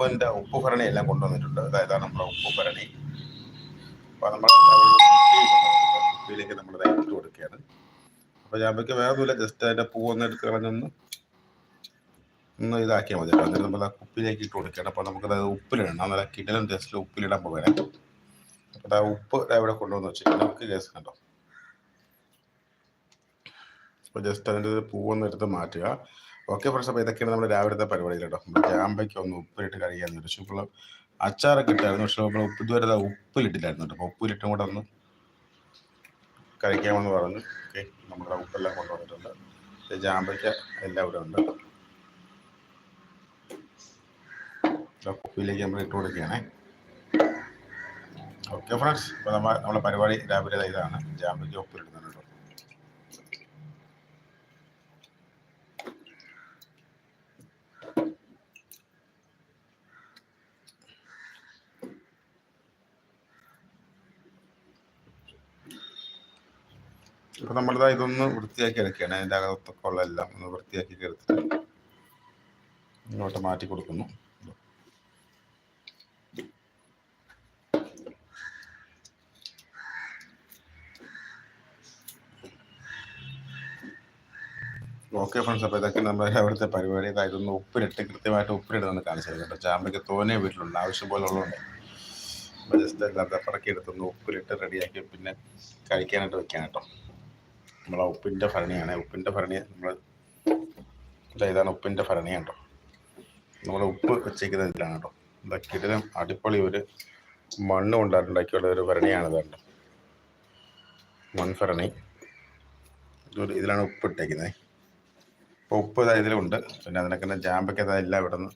ഉപ്പിന്റെ ഉപ്പുഭരണി എല്ലാം കൊണ്ടുവന്നിട്ടുണ്ട്. അതായത് നമ്മുടെ ഉപ്പുഭരണി. അപ്പൊ നമ്മൾ കുപ്പിയിലേക്ക് നമ്മൾ ഇട്ട് കൊടുക്കുകയാണ്. അപ്പോൾ ഞാൻ വേറെ ഒന്നുമില്ല ജസ്റ്റ് അതിന്റെ പൂവൊന്ന് എടുത്ത് കളഞ്ഞൊന്ന് ഒന്ന് ഇതാക്കിയാൽ മതി അതിന് നമ്മൾ കുപ്പിയിലേക്ക് ഇട്ട് കൊടുക്കുകയാണ്. അപ്പോൾ നമുക്കത് ഉപ്പിലിടണം. നല്ല കിടലും ജസ്റ്റ് ഉപ്പിലിടാൻ പോകണം അപ്പോൾ ആ ഉപ്പ് ഇവിടെ കൊണ്ടുവന്ന് വെച്ചിട്ടുണ്ട് നമുക്ക് കേസ് കണ്ടോ അപ്പോൾ ജസ്റ്റ് അതിന്റെ പൂവൊന്നെടുത്ത് മാറ്റുക. ഓക്കെ ഫ്രണ്ട്സ് അപ്പോൾ ഇതൊക്കെയാണ് നമ്മുടെ രാവിലത്തെ പരിപാടിയിൽ കേട്ടോ. നമ്മൾ ഒന്ന് ഉപ്പിലിട്ട് കഴിക്കാൻ പക്ഷേ ഇപ്പോൾ അച്ചാറൊക്കെ ഇട്ടായിരുന്നു. പക്ഷേ നമ്മൾ ഉപ്പ് ഇതുവരെ ഉപ്പിലിട്ടില്ലായിരുന്നു കേട്ടോ. അപ്പോൾ ഉപ്പിലിട്ടും കൂടെ ഒന്ന് കഴിക്കാമെന്ന് പറഞ്ഞു ഓക്കെ നമ്മുടെ ഉപ്പെല്ലാം കൊണ്ടുവന്നിട്ടുണ്ട്. ജാമ്പയ്ക്ക എല്ലാം ഇവിടെ ഉണ്ട്. ഉപ്പിലേക്ക് നമ്മൾ ഇട്ട് കൊടുക്കുകയാണേ. ഓക്കെ ഫ്രണ്ട്സ് ഇപ്പോൾ നമ്മൾ നമ്മുടെ പരിപാടി രാവിലെ ഇതാണ്. ജാമ്പയ്ക്ക ഉപ്പിലിടുന്നുണ്ട്. ഇപ്പൊ നമ്മളിതാ ഇതൊന്ന് വൃത്തിയാക്കി എടുക്കുകയാണ്. അതിന്റെ അകത്തൊക്കെ ഉള്ള എല്ലാം ഒന്ന് വൃത്തിയാക്കി എടുത്തിട്ട് ഇങ്ങോട്ട് മാറ്റി കൊടുക്കുന്നു. ഓക്കെ ഫ്രണ്ട്സ് അപ്പോൾ ഇതൊക്കെ നമ്മുടെ അവിടുത്തെ പരിപാടി. ഇതൊന്ന് ഉപ്പിലിട്ട് കൃത്യമായിട്ട് ഉപ്പിലിടുന്നു കാണിച്ചു കേട്ടോ. ചാമ്പയ്ക്ക് തോനെ വീട്ടിലുണ്ട്. ആവശ്യം പോലെ ഉള്ളതുകൊണ്ട്. അപ്പോൾ ജസ്റ്റ് എല്ലാം പെറക്കി എടുത്തൊന്ന് ഉപ്പിലിട്ട് റെഡിയാക്കി പിന്നെ കഴിക്കാനായിട്ട് വെക്കാൻ കേട്ടോ. നമ്മളെ ഉപ്പിന്റെ ഭരണിയാണ്. ഉപ്പിന്റെ ഭരണി നമ്മൾ ഇതാണ് ഉപ്പിന്റെ ഭരണി കേട്ടോ നമ്മൾ ഉപ്പ് വെച്ചേക്കുന്ന ഇതിലാണ് കേട്ടോ എന്താ കിടിലം അടിപൊളി ഒരു മണ്ണ് കൊണ്ടാട്ടുണ്ടാക്കിയുള്ള ഒരു ഭരണിയാണ് ഇത് കേട്ടോ മൺഭരണി. ഇതൊരു ഇതിലാണ് ഉപ്പ് ഇട്ടേക്കുന്നത് അപ്പോൾ ഉപ്പ് ഇതാ ഇതിലുണ്ട്. പിന്നെ അതിനൊക്കെ ജാമ്പൊക്കെ ഇതാ എല്ലാം ഇവിടെ നിന്ന്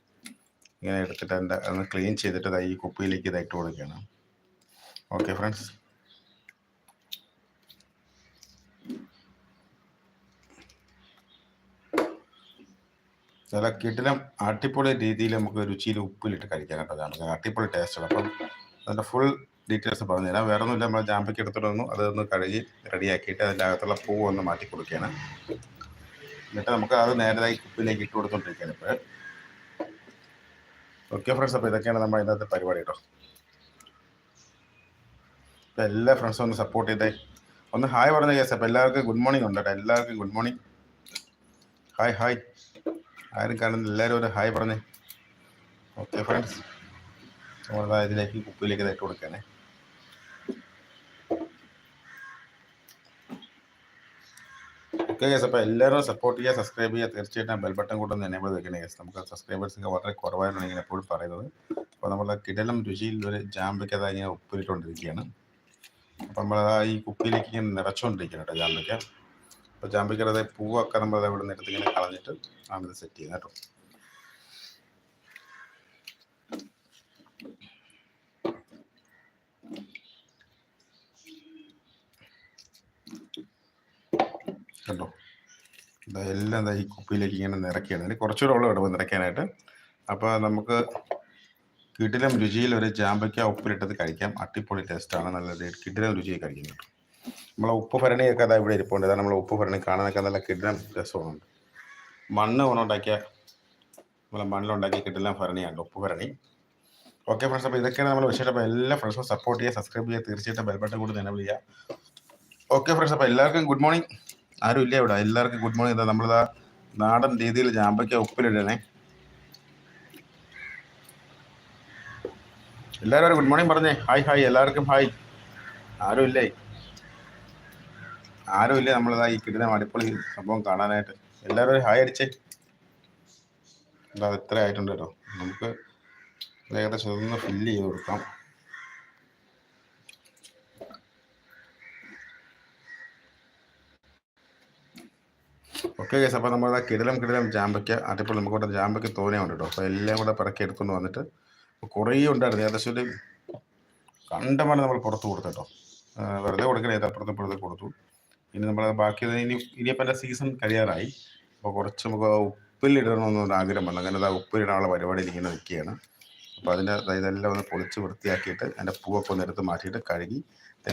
ഇങ്ങനെ എടുത്തിട്ട് അതിന്റെ അതൊന്ന് ക്ലീൻ ചെയ്തിട്ട് ഇതാ ഈ കുപ്പിയിലേക്ക് ഇതായിട്ട് കൊടുക്കുകയാണ്. Okay friends. ചില കിട്ടിലും അടിപൊളി രീതിയിൽ നമുക്ക് രുചിയിൽ ഉപ്പിലിട്ട് കഴിക്കാൻ ഞാൻ ജാമ്പക്ക അടിപൊളി ടേസ്റ്റാണ് അപ്പം അതിന്റെ ഫുൾ ഡീറ്റെയിൽസ് പറഞ്ഞു തരാം. വേറെ ഒന്നുമില്ല നമ്മൾ ജാമ്പയ്ക്ക് എടുത്തിട്ട് വന്നു. അതൊന്ന് കഴുകി റെഡിയാക്കിയിട്ട് അതിന്റെ അകത്തുള്ള പൂവ് ഒന്ന് മാറ്റി കൊടുക്കുകയാണ്. എന്നിട്ട് നമുക്ക് അത് നേരതായി കുപ്പിലേക്ക് ഇട്ട് കൊടുത്തോണ്ടിരിക്കുകയാണ് ഇപ്പോൾ ഓക്കെ ഫ്രണ്ട്സ് അപ്പോൾ ഇതൊക്കെയാണ് നമ്മൾ ഇന്നത്തെ പരിപാടി കേട്ടോ അപ്പോൾ എല്ലാ ഫ്രണ്ട്സും ഒന്ന് സപ്പോർട്ട് ചെയ്തേ. ഒന്ന് ഹായ് പറഞ്ഞ കേസ് അപ്പോൾ എല്ലാവർക്കും ഗുഡ് മോർണിംഗ് ഉണ്ട് കേട്ടോ എല്ലാവർക്കും ഗുഡ് മോർണിംഗ് ഹായ് ഹായ് ആരും കാണുന്നില്ല. എല്ലാവരും ഒരു ഹായ് പറഞ്ഞേ. ഓക്കെ ഫ്രണ്ട്സ് നമ്മൾ ഇതിലേക്ക് കുപ്പിയിലേക്ക് ഇട്ട് കൊടുക്കാനേ. ഓക്കെ ഗേസ് അപ്പോൾ എല്ലാവരും സപ്പോർട്ട് ചെയ്യുക സബ്സ്ക്രൈബ് ചെയ്യുക. തീർച്ചയായിട്ടും ബെൽ ബട്ടൺ കൂടെ ഒന്ന് എനേബിൾ വെക്കണേ ഗേസ് നമുക്ക് സബ്സ്ക്രൈബേഴ്സൊക്കെ വളരെ കുറവായിരുന്നു ഇങ്ങനെ എപ്പോഴും പറയുന്നത്. അപ്പോൾ നമ്മൾ കിടലം രുചിയിൽ ഒരു ജാമ്പയ്ക്ക് അതായത് ഇങ്ങനെ ഉപ്പിലിട്ടുകൊണ്ടിരിക്കുകയാണ് അപ്പോൾ നമ്മൾ ഈ കുപ്പിയിലേക്ക് ഇങ്ങനെ നിറച്ചുകൊണ്ടിരിക്കുകയാണ് കേട്ടോ ജാമ്പയ്ക്ക. അപ്പോൾ ജാമ്പയ്ക്കയുടെ പൂവൊക്കെ നമ്മൾ ഇവിടെ നിന്ന് എടുത്ത് ഇങ്ങനെ കളഞ്ഞിട്ട് ആണിത് സെറ്റ് ചെയ്യുന്നത് കേട്ടോ. ഇതാ എല്ലാം ഈ കുപ്പിയിലേക്ക് ഇങ്ങനെ നിറയ്ക്കുകയാണ്. അതിന് കുറച്ചുകൂടെ ഉള്ളു ഇടവ് നിറയ്ക്കാനായിട്ട്. അപ്പോൾ നമുക്ക് കിടിലം രുചിയിൽ ഒരു ജാമ്പയ്ക്ക ഉപ്പിലിട്ടത് കഴിക്കാം. അടിപൊളി ടേസ്റ്റാണ് നല്ല കിടിലം രുചിയിൽ കഴിക്കുന്നത് കേട്ടോ. നമ്മളെ ഉപ്പ് ഭരണിയൊക്കെ അതാ ഇവിടെ ഇരിപ്പുണ്ട്. ഇതാണ് നമ്മളെ ഉപ്പ് ഭരണി. കാണാനൊക്കെ നല്ല കിടിലം രസമുണ്ട്. മണ്ണ് കൊണ്ടുണ്ടാക്കിയ നമ്മളെ മണ്ണിലുണ്ടാക്കിയ കിടിലം ഭരണിയാണ് ഉപ്പ് ഭരണി. ഓക്കെ ഫ്രണ്ട്സ് അപ്പോൾ ഇതൊക്കെയാണ് നമ്മൾ വിശേഷം. അപ്പോൾ എല്ലാ ഫ്രണ്ട്സും സപ്പോർട്ട് ചെയ്യുക സബ്സ്ക്രൈബ് ചെയ്യുക. തീർച്ചയായിട്ടും ബെൽബട്ടൺ കൂടി എനേബിൾ ചെയ്യുക. ഓക്കെ ഫ്രണ്ട്സ് അപ്പോൾ എല്ലാവർക്കും ഗുഡ് മോർണിംഗ് ആരും ഇല്ല ഇവിടെ. എല്ലാവർക്കും ഗുഡ് മോർണിംഗ് ഇതാ നമ്മളിതാ നാടൻ രീതിയിൽ ജാമ്പയ്ക്ക ഉപ്പിലിടണേ. എല്ലാവരും ഗുഡ് മോർണിംഗ് പറഞ്ഞേ. ഹായ് ഹായ് എല്ലാവർക്കും ഹായ് ആരും ഇല്ലേ? ആരും ഇല്ല നമ്മളിതാ ഈ കിടിലം അടിപൊളി സംഭവം കാണാനായിട്ട്. എല്ലാവരും ഹായ് അടിച്ചേ. എന്താ ഇത്ര ആയിട്ടുണ്ട് കേട്ടോ. നമുക്ക് ഏകദേശം ഇതൊന്ന് ഫില്ല് ചെയ്ത് കൊടുക്കാം. ഓക്കെ കേസ് അപ്പോൾ നമ്മൾ കിടലം കിടലം ജാമ്പയ്ക്ക് അടിപൊളി. നമുക്ക് ഇവിടെ ജാമ്പയ്ക്ക് തോനെയുണ്ട് കേട്ടോ. അപ്പോൾ എല്ലാം കൂടെ പിറക്കി എടുത്തുകൊണ്ട് വന്നിട്ട് കുറേ ഉണ്ടായിരുന്നു. ഏകദേശം ഒരു കണ്ടമാണ് നമ്മൾ പുറത്ത് കൊടുത്തു കേട്ടോ. വെറുതെ കൊടുക്കണേ അപ്പുറത്ത് ഇപ്പുറത്ത് കൊടുത്തു. ഇനി നമ്മൾ ബാക്കി ഇനി ഇനിയിപ്പോൾ എന്റെ സീസൺ കഴിയാറായി അപ്പോൾ കുറച്ച് നമുക്ക് ഉപ്പിലിടണമെന്നൊരു ആഗ്രഹം വന്നു. അങ്ങനെ അത് ഉപ്പിലിടാനുള്ള പരിപാടിയിൽ ഇങ്ങനെ നിൽക്കുകയാണ്. അപ്പോൾ അതിന്റെ ഇതെല്ലാം ഒന്ന് പൊളിച്ച് വൃത്തിയാക്കിയിട്ട് അതിന്റെ പൂവൊക്കെ ഒന്ന് എടുത്ത് മാറ്റിയിട്ട് കഴുകി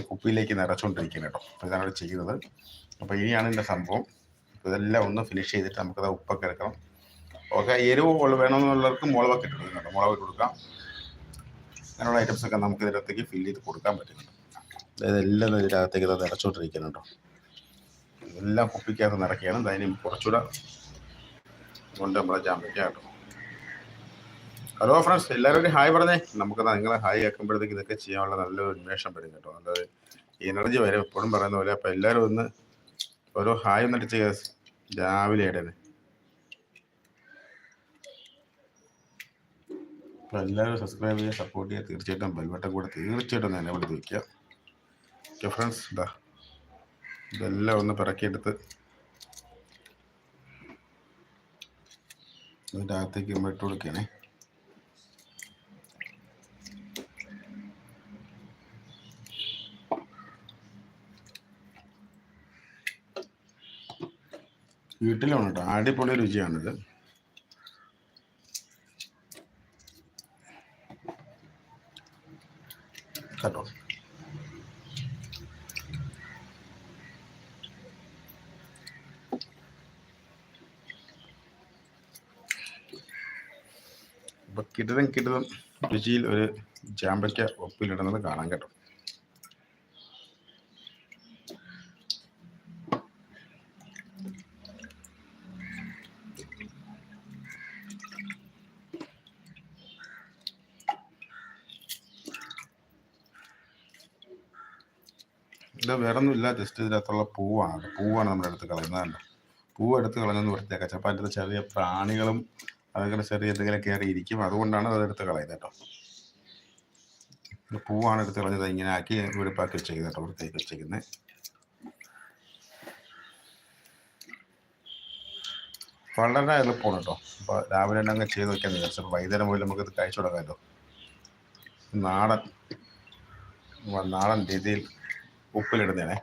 കുപ്പിയിലേക്ക് നിറച്ചുകൊണ്ടിരിക്കുന്നു കേട്ടോ. അപ്പോൾ ഇതാണ് ചെയ്യുന്നത്. അപ്പോൾ ഇനിയാണ് എന്റെ സംഭവം. ഇതെല്ലാം ഒന്ന് ഫിനിഷ് ചെയ്തിട്ട് നമുക്കത് ഉപ്പൊക്കെ എടുക്കണം. ഓക്കെ എരിവ് വേണമെന്നുള്ളവർക്ക് മുളകൊക്കെ ഇട്ട് കൊടുക്കാം മുളക് ഇട്ട് കൊടുക്കാം. അങ്ങനെയുള്ള ഐറ്റംസൊക്കെ നമുക്ക് ഇതിനകത്തേക്ക് ഫില്ല് ചെയ്ത് കൊടുക്കാൻ പറ്റുന്നുണ്ട്. അതായത് എല്ലാം ഇതിനകത്തേക്ക് ഇത് നിറച്ചോണ്ടിരിക്കുന്നുണ്ടോ എല്ലാം കുപ്പിക്കകത്ത് നിറയ്ക്കുകയാണ്. അതിന് കുറച്ചുകൂടെ കൊണ്ട് നമ്മളെ ജാമ്പയ്ക്ക കേട്ടോ ഹലോ ഫ്രണ്ട്സ് എല്ലാവരും ഹായ് പറഞ്ഞേ. നമുക്ക് നിങ്ങളെ ഹായ് ആക്കുമ്പോഴത്തേക്ക് ഇതൊക്കെ ചെയ്യാനുള്ള നല്ലൊരു ഉന്മേഷം വരും കേട്ടോ. ഈ എനർജി വരും. എപ്പോഴും പറയുന്ന പോലെ അപ്പം എല്ലാവരും ഒന്ന് ഓരോ ഹായ് ഒന്ന് അടിച്ച് guys. രാവിലെ ഇടനെ അപ്പോൾ എല്ലാവരും സബ്സ്ക്രൈബ് ചെയ്യുക സപ്പോർട്ട് ചെയ്യുക. തീർച്ചയായിട്ടും ബെൽബട്ടൺ കൂടെ തീർച്ചയായിട്ടും എന്നെ വിളിച്ച് വയ്ക്കുക ഓക്കെ ഫ്രണ്ട്സ് ഇതാ ഇതെല്ലാം ഒന്ന് പിറക്കിയെടുത്ത് ഇതിന്റെ അകത്തേക്ക് ഇട്ട് കൊടുക്കണേ വീട്ടിലാണ് കേട്ടോ. അടിപൊളി രുചിയാണിത്. കേട്ടോ അപ്പൊ കിടിലം കിടിലം രുചിയിൽ ഒരു ജാമ്പയ്ക്ക ഒപ്പിലിടുന്നത് കാണാൻ കേട്ടോ. ഇത് വേറൊന്നുമില്ല ജസ്റ്റ് ഇതിനകത്തുള്ള പൂവാണ്. പൂവാണ് നമ്മുടെ അടുത്ത് കളയുന്നത് പൂവ് എടുത്ത് കളഞ്ഞെന്ന് വൃത്തിയാക്കാം. ചിലപ്പോൾ അതിന്റെ ചെറിയ പ്രാണികളും അതൊക്കെ ചെറിയ എന്തെങ്കിലും കയറി ഇരിക്കും അതുകൊണ്ടാണ് അതെടുത്ത് കളയുന്നത് കേട്ടോ. പൂവാണ് എടുത്ത് കളഞ്ഞത്. ഇങ്ങനെ ആക്കി വെളുപ്പാക്കി വെച്ചേക്കുന്നത് കേട്ടോ. വൃത്തിയാക്കി വെച്ചേക്കുന്നത് വളരെ എളുപ്പമാണ് കേട്ടോ. അപ്പോൾ രാവിലെ തന്നെ അങ്ങ് ചെയ്ത് വെക്കാൻ വിചാരിച്ചു. വൈകുന്നേരം പോലും നമുക്ക് ഇത് കഴിച്ചു കൊടുക്കാമല്ലോ നാടൻ നാടൻ രീതിയിൽ ഉപ്പിലിടുന്നതാണേ.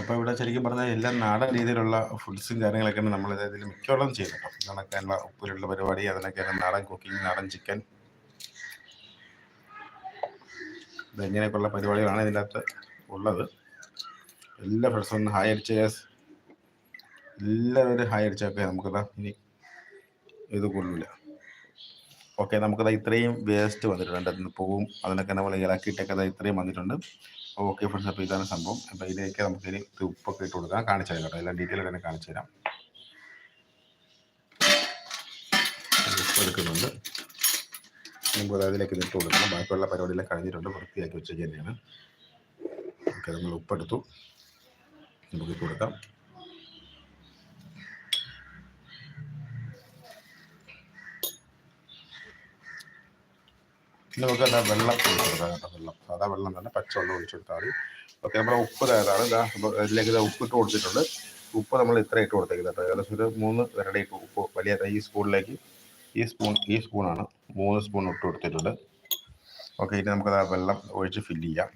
അപ്പോൾ ഇവിടെ ശരിക്കും പറഞ്ഞാൽ എല്ലാ നാടൻ രീതിയിലുള്ള ഫുഡ്സും കാര്യങ്ങളൊക്കെയാണ് നമ്മൾ ഇതിൽ മിക്കവാറും ചെയ്യുന്നത് കേട്ടോ. ഇതൊക്കെയുള്ള ഉപ്പിലുള്ള പരിപാടി അതിനൊക്കെയാണ് നാടൻ കുക്കിംഗ് നാടൻ ചിക്കൻ ഇതെങ്ങനെയൊക്കെയുള്ള പരിപാടികളാണ് ഇതിന്റെ അകത്ത് ഉള്ളത്. എല്ലാ ഫ്രണ്ട്സും ഒന്ന് ഹായ് അടിച്ച എല്ലാവരും ഹായ് അടിച്ചൊക്കെ നമുക്കിതാ ഇനി ഇത് കൊള്ളില്ല ഓക്കെ നമുക്കത് ഇത്രയും വേസ്റ്റ് വന്നിട്ടുണ്ട്. അതിന് പൂവും അതിനൊക്കെ നമ്മൾ ഇളക്കിയിട്ടൊക്കെ അത് ഇത്രയും വന്നിട്ടുണ്ട്. ഓക്കെ ഫ്രണ്ട്സ് അപ്പോൾ ഇതാണ് സംഭവം. അപ്പോൾ ഇതിലേക്ക് നമുക്ക് ഇനി ഉപ്പൊക്കെ ഇട്ട് കൊടുക്കാം. കാണിച്ചു തരാം കേട്ടോ. എല്ലാം ഡീറ്റെയിൽ തന്നെ കാണിച്ചു തരാം. എടുക്കുന്നുണ്ട് നമുക്ക് അതിലേക്ക് ഇട്ട് കൊടുക്കണം. ബാക്കിയുള്ള പരിപാടിയെല്ലാം കഴിഞ്ഞിട്ടുണ്ട്. വൃത്തിയാക്കി വെച്ചേക്ക് തന്നെയാണ് ഓക്കെ നമ്മൾ ഉപ്പെടുത്തു. നമുക്ക് കൊടുക്കാം. നമുക്ക് അതാ വെള്ളം ഒഴിച്ചു കൊടുക്കാം കേട്ടോ വെള്ളം. സാധാ വെള്ളം തന്നെ പച്ചവെള്ളം ഒഴിച്ചു കൊടുത്താൽ മതി. ഓക്കെ നമ്മുടെ ഉപ്പ് തയ്യാറാണ്. ഇതാ ഇതിലേക്ക് ഇതാ ഉപ്പ് ഇട്ട് കൊടുത്തിട്ടുണ്ട്. ഉപ്പ് നമ്മൾ ഇത്ര ഇട്ട് കൊടുത്തേക്കുന്നത് കേട്ടോ. ഏകദേശം ഒരു മൂന്ന് ഇട്ട് ഉപ്പ് വലിയ ഈ സ്പൂണിലേക്ക് ഈ സ്പൂൺ ഈ സ്പൂണാണ് മൂന്ന് സ്പൂൺ ഇട്ട് കൊടുത്തിട്ടുണ്ട്. ഓക്കെ ഇനി നമുക്കത് ആ വെള്ളം ഒഴിച്ച് ഫില്ല് ചെയ്യാം.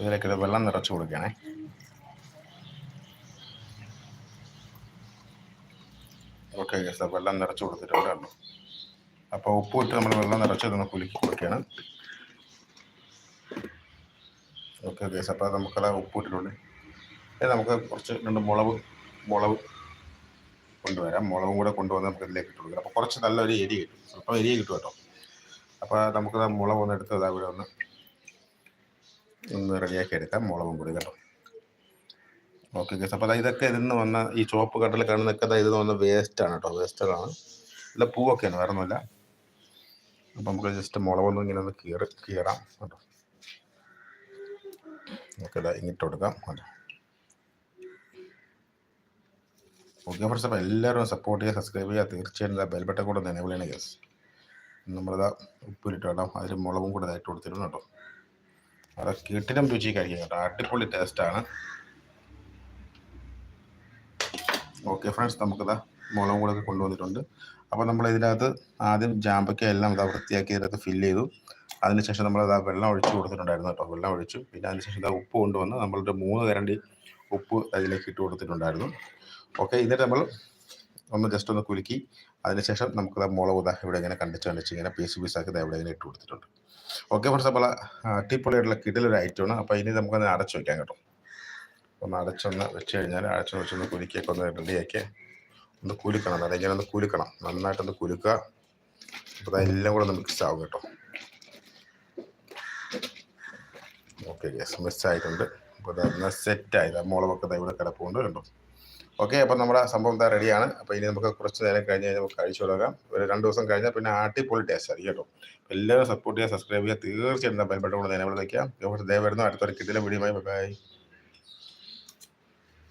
ഇതിലേക്ക് വെള്ളം നിറച്ച് കൊടുക്കുകയാണേ. ഓക്കെ ഗസ് വെള്ളം നിറച്ച് കൊടുത്തിട്ടുണ്ട് കണ്ടോ അപ്പോൾ ഉപ്പ് ഇട്ട് നമ്മൾ വെള്ളം നിറച്ച് ഇതൊന്ന് കുലുക്കി കൊടുക്കുകയാണ്. ഓക്കെ ഗസ് അപ്പോൾ നമുക്കത് ഉപ്പ് ഇട്ടിട്ടുണ്ട്. നമുക്ക് കുറച്ച് രണ്ട് മുളക് മുളക് കൊണ്ടുവരാം. മുളകും കൂടെ കൊണ്ടുവന്ന് നമുക്ക് ഇതിലേക്ക് ഇട്ട് കൊടുക്കാം. അപ്പോൾ കുറച്ച് നല്ലൊരു എരി കിട്ടും. സ്വല്പം എരി കിട്ടും കേട്ടോ. അപ്പോൾ നമുക്ക് മുളക് ഒന്ന് എടുത്ത് അതാ ഇവിടെ ഒന്ന് ഒന്ന് റെഡിയാക്കി എടുക്കാം. മുളകും കൂടി കേട്ടോ. ഓക്കെ ഗസ് അപ്പോൾ ഇതൊക്കെ ഇതിൽ നിന്ന് വന്ന ഈ ചുവപ്പ് കട്ടിൽ കാണുന്നൊക്കെ ഇതിൽ നിന്ന് വന്ന വേസ്റ്റാണ് കേട്ടോ. വേസ്റ്റുകളാണ് ഇല്ല പൂവൊക്കെയാണ് വേറെ ഒന്നുമില്ല അപ്പോൾ നമുക്ക് ജസ്റ്റ് മുളകൊന്നും ഇങ്ങനെ ഒന്ന് കീറി കീറാം കേട്ടോ. ഓക്കെ ഇതാ ഇങ്ങിട്ട് കൊടുക്കാം കേട്ടോ. ഓക്കെ ഫ്രണ്ട്സ് അപ്പോൾ എല്ലാവരും സപ്പോർട്ട് ചെയ്യുക സബ്സ്ക്രൈബ് ചെയ്യുക. തീർച്ചയായും ഇതാ ബെൽബട്ടൺ കൂടെ തന്നെ വിളിയാണ് ഗസ് നമ്മളിതാ ഉപ്പിലിട്ട് വേണം അതിൽ മുളകും കൂടെ ഇതായിട്ട് കൊടുത്തിരുന്നു കേട്ടോ. അത് കീട്ടിലും രുചി കഴിക്കാം കേട്ടോ. അടിപൊളി ടേസ്റ്റാണ് ഓക്കെ ഫ്രണ്ട്സ് നമുക്കിതാ മുളകും കൂടെ കൊണ്ടുവന്നിട്ടുണ്ട്. അപ്പോൾ നമ്മൾ ഇതിനകത്ത് ആദ്യം ജാമ്പയ്ക്ക എല്ലാം ഇതാ വൃത്തിയാക്കി ഇതിനകത്ത് ഫില്ല് ചെയ്തു. അതിനുശേഷം നമ്മൾ ഇതാ വെള്ളം ഒഴിച്ച് കൊടുത്തിട്ടുണ്ടായിരുന്നു കേട്ടോ. വെള്ളം ഒഴിച്ചു. പിന്നെ അതിനുശേഷം ഇതാ ഉപ്പ് കൊണ്ടുവന്ന് നമ്മളുടെ മൂന്ന് കരണ്ടി ഉപ്പ് അതിലേക്ക് ഇട്ട് കൊടുത്തിട്ടുണ്ടായിരുന്നു. ഓക്കെ എന്നിട്ട് നമ്മൾ ഒന്ന് ജസ്റ്റ് ഒന്ന് കുലുക്കി. അതിനുശേഷം നമുക്ക് മുളക് ഇതാ ഇവിടെ ഇങ്ങനെ കണ്ടിച്ച് കണ്ടിച്ച് ഇങ്ങനെ പീസ് പീസാക്കി ഇവിടെ ഇങ്ങനെ ഇട്ട് കൊടുത്തിട്ടുണ്ട്. ഓക്കെ ഫ്രണ്ട്സ് അപ്പോൾ അടിപൊളിയായിട്ടുള്ള കിടിലൊരു ഐറ്റമാണ് അപ്പോൾ ഇനി നമുക്കത് അടച്ചു വയ്ക്കാം കേട്ടോ. ഒന്ന് അടച്ചൊന്ന് വെച്ച് കഴിഞ്ഞാൽ അടച്ചു വെച്ചൊന്ന് കുലുക്കിയൊക്കെ ഒന്ന് റെഡിയാക്കി ഒന്ന് കുലുക്കണം ഇങ്ങനെ ഒന്ന് കുലുക്കണം. നന്നായിട്ടൊന്ന് കുലുക്കുക. അപ്പോൾ അതെല്ലാം കൂടെ ഒന്ന് മിക്സ് ആവും കേട്ടോ. ഓക്കെ ഗ്യാസ് മിക്സ് ആയിട്ടുണ്ട്. അപ്പോൾ അതൊന്ന് സെറ്റായി മോളമൊക്കെ ഇവിടെ കിടപ്പുണ്ട് കണ്ടോ? ഓക്കെ അപ്പം നമ്മുടെ സംഭവം എന്താ റെഡിയാണ് അപ്പോൾ ഇനി നമുക്ക് കുറച്ച് നേരം കഴിഞ്ഞ് കഴിഞ്ഞാൽ നമുക്ക് കഴിച്ചു തുടങ്ങാം. ഒരു രണ്ട് ദിവസം കഴിഞ്ഞാൽ പിന്നെ ആട്ടിപ്പൊളി ടേസ്റ്റ് ആയിരിക്കും കേട്ടോ. എല്ലാവരും സപ്പോർട്ട് ചെയ്യുക സബ്സ്ക്രൈബ് ചെയ്യുക. തീർച്ചയായിട്ടും ബെൽബട്ടൺ കൊണ്ട് നിലവിൽ വയ്ക്കാം ദയവായിരുന്നു അടുത്തൊരു കിട്ടിലെ വീഡിയോ ബൈ